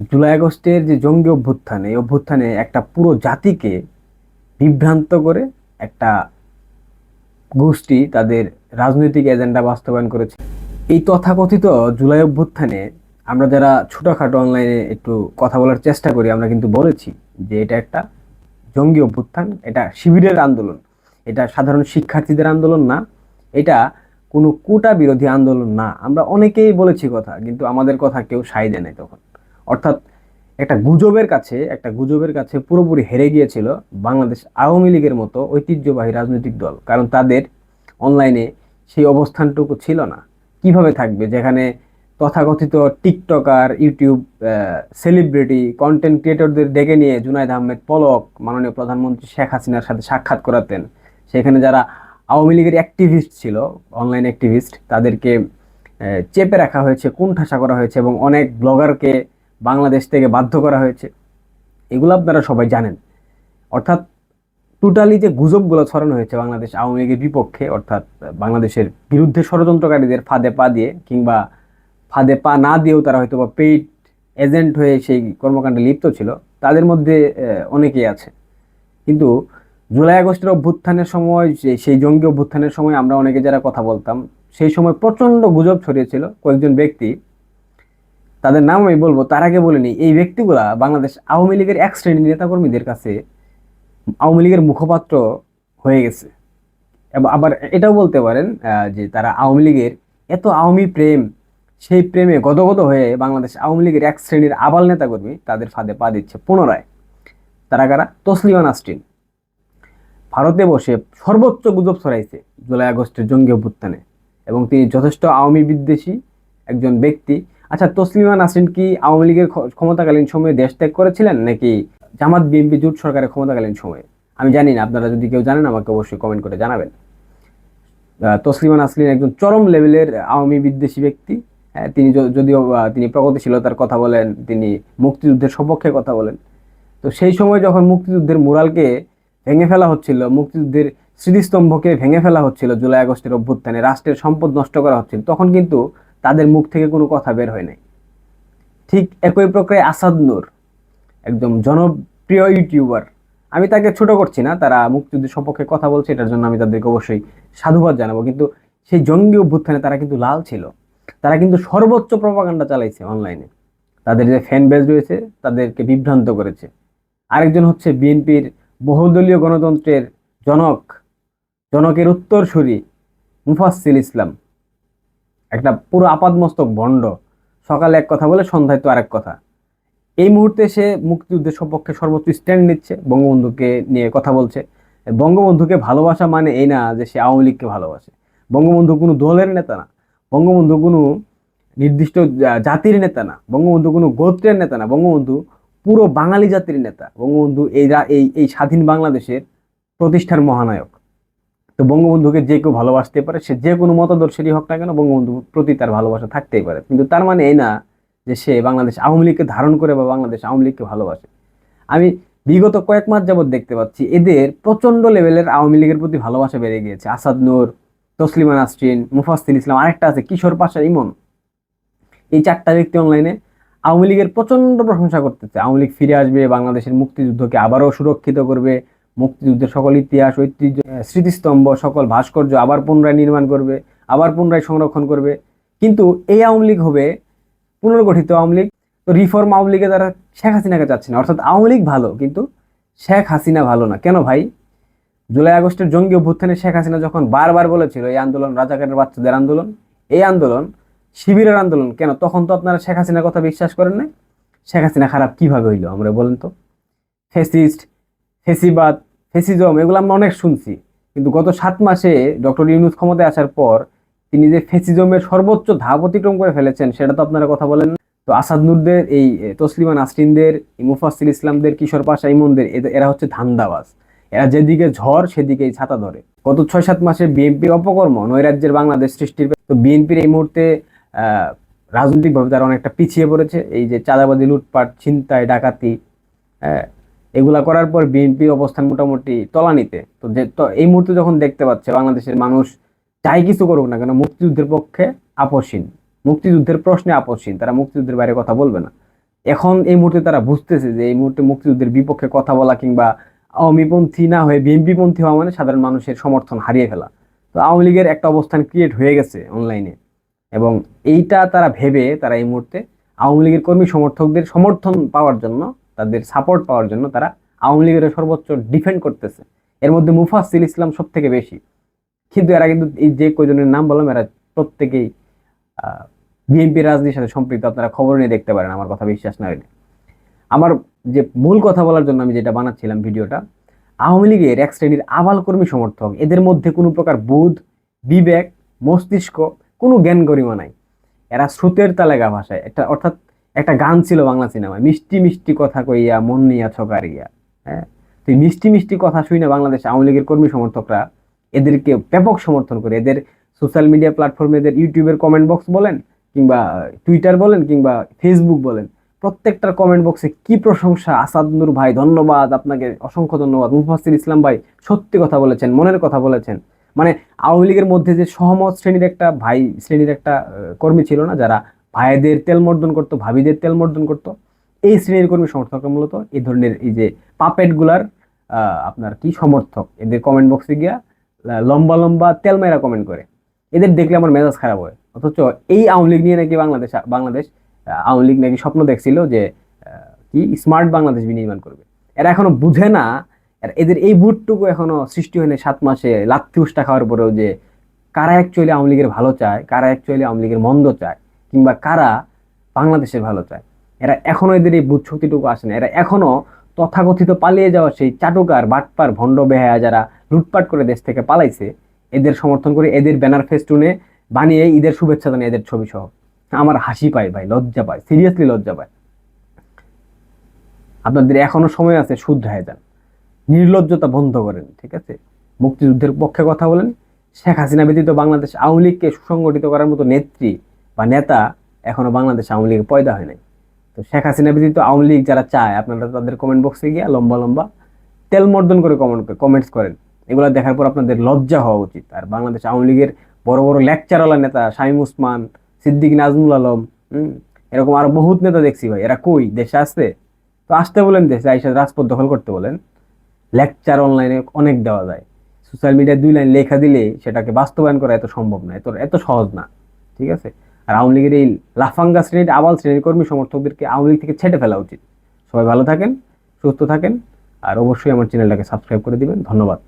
জুলাই আগস্টের যে জঙ্গি অভ্যুত্থান, এই অভ্যুত্থানে একটা পুরো জাতিকে বিভ্রান্ত করে একটা গোষ্ঠী তাদের রাজনৈতিক এজেন্ডা বাস্তবায়ন করেছে। এই তথাকথিত জুলাই অভ্যুত্থানে আমরা যারা ছোটোখাটো অনলাইনে একটু কথা বলার চেষ্টা করি, আমরা কিন্তু বলেছি যে এটা একটা জঙ্গি অভ্যুত্থান, এটা শিবিরের আন্দোলন। এটা সাধারণ শিক্ষার্থীদের আন্দোলন না, এটা কোনো কোটা বিরোধী আন্দোলন না। আমরা অনেকেই বলেছি কথা, কিন্তু আমাদের কথা কেউ সাই দেয় নাই তখন। অর্থাৎ একটা গুজবের কাছে, একটা গুজবের কাছে পুরোপুরি হেরে গিয়েছিল বাংলাদেশ আওয়ামী লীগের মতো ঐতিহ্যবাহী রাজনৈতিক দল। কারণ তাদের অনলাইনে সেই অবস্থানটুকু ছিল না। কীভাবে থাকবে? যেখানে তথাকথিত টিকটকার, ইউটিউব সেলিব্রিটি কন্টেন্ট ক্রিয়েটরদের ডেকে নিয়ে জুনাইদ আহমেদ পলক, মাননীয় প্রধানমন্ত্রী শেখ হাসিনার সাথে সাক্ষাৎ করাতেন। সেখানে যারা আওয়ামী লীগের অ্যাক্টিভিস্ট ছিল অনলাইন অ্যাক্টিভিস্ট তাদেরকে চেপে রাখা হয়েছে, কুণ্ঠাসা করা হয়েছে এবং অনেক ব্লগারকে বাংলাদেশ থেকে বাধ্য করা হয়েছে। এগুলো আপনারা সবাই জানেন। অর্থাৎ টোটালি যে গুজবগুলো ছড়ানো হয়েছে বাংলাদেশ আওয়ামী লীগের বিপক্ষে, অর্থাৎ বাংলাদেশের বিরুদ্ধে ষড়যন্ত্রকারীদের ফাঁদে পা দিয়ে কিংবা ফাঁদে পা না দিয়েও তারা হয়তো বা পেইড এজেন্ট হয়ে সেই কর্মকাণ্ডে লিপ্ত ছিল, তাদের মধ্যে অনেকেই আছে। কিন্তু জুলাই আগস্টের অভ্যুত্থানের সময়, যে- সেই জঙ্গি অভ্যুত্থানের সময় আমরা অনেকে যারা কথা বলতাম, সেই সময় প্রচণ্ড গুজব ছড়িয়েছিল। কয়েকজন ব্যক্তি তাদের নাম আমি বলব, তার আগে বলিনি এই ব্যক্তিগুলা বাংলাদেশ আওয়ামী লীগের এক শ্রেণির নেতাকর্মীদের কাছে আওয়ামী লীগের মুখপাত্র হয়ে গেছে। এবং আবার এটাও বলতে পারেন যে তারা আওয়ামী লীগের এত আওয়ামী প্রেম, সেই প্রেমে গদগদ হয়ে বাংলাদেশ আওয়ামী লীগের এক শ্রেণির আবাল নেতাকর্মী তাদের ফাঁদে পা দিচ্ছে পুনরায়। তারা কারা? তসলিমা নাসরিন। ভারতে বসে সর্বোচ্চ গুজব ছড়াইছে জুলাই আগস্টের জঙ্গি অভ্যুত্থানে। এবং তিনি যথেষ্ট আওয়ামী বিদ্বেষী একজন ব্যক্তি। আচ্ছা তসলিমা নাসরিন কি আওয়ামী লীগের ক্ষমতাকালীন সময়ে দেশ ত্যাগ করেছিলেন নাকি জামাত বিএনপি জোট সরকারের ক্ষমতাকালীন সময়ে? আমি জানি না আপনারা যদি কেউ জানেন আমাকে অবশ্যই কমেন্ট করে জানাবেন। তসলিমা নাসরিন একজন চরম লেভেলের আওয়ামী বিদ্বেষী ব্যক্তি। হ্যাঁ, তিনি যদিও তিনি প্রগতিশীলতার কথা বলেন তিনি মুক্তিযুদ্ধের সপক্ষে কথা বলেন। তো সেই সময় যখন মুক্তিযুদ্ধের মুরালকে ভেঙে ফেলা হচ্ছিল মুক্তিযুদ্ধের স্মৃতিস্তম্ভকে ভেঙে ফেলা হচ্ছিল জুলাই আগস্টের অভ্যুত্থানে রাষ্ট্রের সম্পদ নষ্ট করা হচ্ছিল তখন কিন্তু তাদের মুখ থেকে কোনো কথা বের হয় নাই। ঠিক একই প্রকারে আসাদ নূর, একদম জনপ্রিয় ইউটিউবার। আমি তাকে ছোট করছি না, তারা মুক্তিযুদ্ধের সপক্ষে কথা বলছে, এটার জন্য আমি তাদেরকে অবশ্যই সাধুবাদ জানাব। কিন্তু সেই জঙ্গি অভ্যুত্থানে তারা কিন্তু লাল ছিল। তারা কিন্তু সর্বোচ্চ প্রপাগান্ডা চালাইছে অনলাইনে তাদের যে ফ্যান বেজ রয়েছে, তাদেরকে বিভ্রান্ত করেছে। আরেকজন হচ্ছে বিএনপির বহুদলীয় গণতন্ত্রের জনক, জনকের উত্তরসূরি মুফাসিল ইসলাম। একটা পুরো আপাদমস্তক ভণ্ড। সকালে এক কথা বলে, সন্ধ্যায় তো আরেক কথা। এই মুহূর্তে সে মুক্তিযুদ্ধের সপক্ষে সর্বোচ্চ স্ট্যান্ড নিচ্ছে, বঙ্গবন্ধুকে নিয়ে কথা বলছে। বঙ্গবন্ধুকে ভালোবাসা মানে এই না যে সে আওয়ামী লীগকে ভালোবাসে। বঙ্গবন্ধু কোনো দলের নেতা না। বঙ্গবন্ধু কোনো নির্দিষ্ট জাতির নেতা না। বঙ্গবন্ধু কোনো গোত্রের নেতা না। বঙ্গবন্ধু পুরো বাঙালি জাতির নেতা। বঙ্গবন্ধু এই এই স্বাধীন বাংলাদেশের প্রতিষ্ঠার মহানায়ক। তো বঙ্গবন্ধুকে যে কেউ ভালোবাসতে পারে, সে যে কোনো মতাদর্শেরই হোক না কেন বঙ্গবন্ধুর প্রতি তার ভালোবাসা থাকতেই পারে। কিন্তু তার মানে এই না যে সে বাংলাদেশ আওয়ামী লীগকে ধারণ করে বা বাংলাদেশ আওয়ামী লীগকে ভালোবাসে। আমি বিগত কয়েক মাস যাবৎ দেখতে পাচ্ছি, এদের প্রচণ্ড লেভেলের আওয়ামী লীগের প্রতি ভালোবাসা বেড়ে গিয়েছে। আসাদ নূর, তসলিমা নাসরিন মুফাস্তিল ইসলাম, আরেকটা আছে, কিশোর পাশা ইমন। এই চারটা ব্যক্তি অনলাইনে আওয়ামী লীগের প্রচণ্ড প্রশংসা করতেছে। আওয়ামী লীগ ফিরে আসবে, বাংলাদেশের মুক্তিযুদ্ধকে আবারও সুরক্ষিত করবে মুক্তিযুদ্ধের সকল ইতিহাস, ঐতিহ্য স্মৃতিস্তম্ভ, সকল ভাস্কর্য আবার পুনরায় নির্মাণ করবে, আবার পুনরায় সংরক্ষণ করবে। কিন্তু এই আওয়ামী লীগ হবে পুনর্গঠিত আওয়ামী লীগ। তো রিফর্ম আওয়ামী লীগে তারা শেখ হাসিনাকে চাচ্ছে না। অর্থাৎ আওয়ামী লীগ ভালো, কিন্তু শেখ হাসিনা ভালো না। কেন ভাই? জুলাই আগস্টের জঙ্গি অভ্যুত্থানে শেখ হাসিনা যখন বারবার বলেছিল, এই আন্দোলন রাজাকারের বাচ্চাদের আন্দোলন, এই আন্দোলন শিবিরের আন্দোলন কেন তখন তো আপনারা শেখ হাসিনার কথা বিশ্বাস করেন না শেখ হাসিনা খারাপ কীভাবে হইল, আমরা বলেন তো? ফেসিস্ট, ফেসিবাদ ফেসিজম, এগুলো আমরা অনেক শুনছি। কিন্তু গত সাত মাসে ডক্টর ইউনুস ক্ষমতায় আসার পর তিনি যে ফেসিজমের সর্বোচ্চ ধাপ অতিক্রম করে ফেলেছেন, সেটা তো আপনারা কথা বলেন তো আসাদ নূরদের, এই তসলিমা নাসরিনদের মুফাসিল ইসলামদের, কিশোর পাশা ইমনদের এরা হচ্ছে ধান্দাবাজ। এরা যেদিকে ঝড়, সেদিকেই ছাতা ধরে। গত ছয় সাত মাসে বিএনপির অপকর্ম, নৈরাজ্যের বাংলাদেশ সৃষ্টির তো বিএনপির এই মুহূর্তে রাজনৈতিকভাবে তারা অনেকটা পিছিয়ে পড়েছে। এই যে চাঁদাবাজি, লুটপাট, ছিনতাই, ডাকাতি এগুলা করার পর বিএনপির অবস্থান মোটামুটি তলানিতে। তো এই মুহূর্তে যখন দেখতে পাচ্ছে, বাংলাদেশের মানুষ যাই কিছু করুক না কেন, মুক্তিযুদ্ধের পক্ষে আপসীন মুক্তিযুদ্ধের প্রশ্নে আপসীন তারা মুক্তিযুদ্ধের বাইরে কথা বলবে না। এখন এই মুহূর্তে তারা বুঝতেছে যে এই মুহূর্তে মুক্তিযুদ্ধের বিপক্ষে কথা বলা কিংবা আওয়ামীপন্থী না হয়ে বিএনপিপন্থী হওয়া মানে সাধারণ মানুষের সমর্থন হারিয়ে ফেলা। তো আওয়ামী লীগের একটা অবস্থান ক্রিয়েট হয়ে গেছে অনলাইনে এবং এইটা তারা ভেবে তারা এই মুহূর্তে আওয়ামী লীগের কর্মী সমর্থকদের সমর্থন পাওয়ার জন্য তাদের সাপোর্ট পাওয়ার জন্য তারা আওয়ামী লীগের সর্বোচ্চ ডিফেন্ড করতেছে। এর মধ্যে মুফাসিল ইসলাম সব থেকে বেশি। কিন্তু এরা কিন্তু এই যে কয়জনের নাম বললাম, এরা প্রত্যেকেই বিএনপি রাজনীতির সাথে সম্পৃক্ত। আপনারা খবর নিয়ে দেখতে পারেন, আমার কথা বিশ্বাস না হইলে। আমার যে মূল কথা বলার জন্য আমি যেটা বানাচ্ছিলাম ভিডিওটা, আওয়ামী লীগের এক শ্রেণির আবাল কর্মী সমর্থক, এদের মধ্যে কোনো প্রকার বোধ, বিবেক, মস্তিষ্ক, কোনো জ্ঞান গরিমা নাই। এরা স্রোতের তালেগা ভাষায় একটা অর্থাৎ একটা গান ছিল বাংলা সিনেমায়, মিষ্টি মিষ্টি কথা কইয়া, মন নিয়া ছকারিয়া হ্যাঁ? তো মিষ্টি মিষ্টি কথা শুই না বাংলাদেশ আওয়ামী লীগের কর্মী সমর্থকরা, এদেরকে ব্যাপক সমর্থন করে, এদের সোশ্যাল মিডিয়া প্ল্যাটফর্মে এদের ইউটিউবের কমেন্ট বক্স বলেন, কিংবা টুইটার বলেন, কিংবা ফেসবুক বলেন, প্রত্যেকটার কমেন্ট বক্সে কি প্রশংসা, আসাদ নূর ভাই, ধন্যবাদ আপনাকে, অসংখ্য ধন্যবাদ। মুফাসির ইসলাম ভাই, সত্যি কথা বলেছেন, মনের কথা বলেছেন। মানে আওয়ামী লীগের মধ্যে যে সহমত শ্রেণির একটা ভাই, শ্রেণির একটা কর্মী ছিল না, যারা ভাইদের তেল মর্দন করতো, ভাবিদের তেল মর্দন করতো। এই শ্রেণির কর্মী সমর্থকরা মূলত এই ধরনের এই যে পাপেটগুলার আপনার কি সমর্থক? এদের কমেন্ট বক্সে গিয়া লম্বা লম্বা তেল মেরা কমেন্ট করে। এদের দেখলে আমার মেজাজ খারাপ হয়। অথচ এই আওয়ামী লীগ নিয়ে নাকি বাংলাদেশ বাংলাদেশ আওয়ামী লীগ নাকি স্বপ্ন দেখছিল যে কি স্মার্ট বাংলাদেশ বিনির্মাণ করবে। এরা এখনও বুঝে না এদের এই বুটটুকু এখনও সৃষ্টি হয়নি সাত মাসে লাত্তি উষ্টা খাওয়ার পরেও যে কারা অ্যাকচুয়ালি আওয়ামী লীগের ভালো চায়, কারা অ্যাকচুয়ালি আওয়ামী লীগের মন্দ চায়। কিংবা কারা বাংলাদেশের ভালো চায়? এরা এখনও এদের এই বুধ শক্তিটুকু আসে না। এরা এখনও তথাকথিত পালিয়ে যাওয়া সেই চাটুকার, বাটপার, ভণ্ড বেহায়া যারা লুটপাট করে দেশ থেকে পালাইছে, এদের সমর্থন করে এদের ব্যানার ফেস্টুনে বানিয়ে ঈদের শুভেচ্ছা জানিয়ে এদের ছবি সহ আমার হাসি পায় ভাই, লজ্জা পায়, সিরিয়াসলি লজ্জা পায়। আপনাদের এখনও সময় আছে শুধরায় যান। নির্লজ্জতা বন্ধ করেন, ঠিক আছে? মুক্তিযুদ্ধের পক্ষে কথা বলেন। শেখ হাসিনা ব্যতীত বাংলাদেশ আওয়ামী লীগকে সুসংগঠিত করার মতো নেত্রী বা নেতা এখনও বাংলাদেশ আওয়ামী লীগের পয়দা হয় নাই। তো শেখ হাসিনা ব্যতীত আওয়ামী লীগ যারা চায়, আপনারা তাদের কমেন্ট বক্সে গিয়ে লম্বা লম্বা তেল মর্দন করে কমেন্ট কমেন্টস করেন। এগুলো দেখার পর আপনাদের লজ্জা হওয়া উচিত। আর বাংলাদেশ আওয়ামী লীগের বড় বড় লেকচারওয়ালা নেতা শামীম উসমান সিদ্দিক নাজমুল আলম এরকম আরও বহুত নেতা দেখছি ভাই। এরা কই? দেশে আসছে তো আসতে বলেন দেশে, আইসা রাজপথ দখল করতে বলেন। লেকচার অনলাইনে অনেক দেওয়া যায়। সোশ্যাল মিডিয়ায় দুই লাইন লেখা দিলে সেটাকে বাস্তবায়ন করা এত সম্ভব না। এত এত সহজ না। ঠিক আছে? আর আওয়ামী লীগের এই লাফাঙ্গা শ্রেণির, আবাল শ্রেণির কর্মী সমর্থকদেরকে আওয়ামী লীগ থেকে ছেটে ফেলা উচিত। সবাই ভালো থাকেন, সুস্থ থাকেন, আর অবশ্যই আমার চ্যানেলটাকে সাবস্ক্রাইব করে দিবেন। ধন্যবাদ।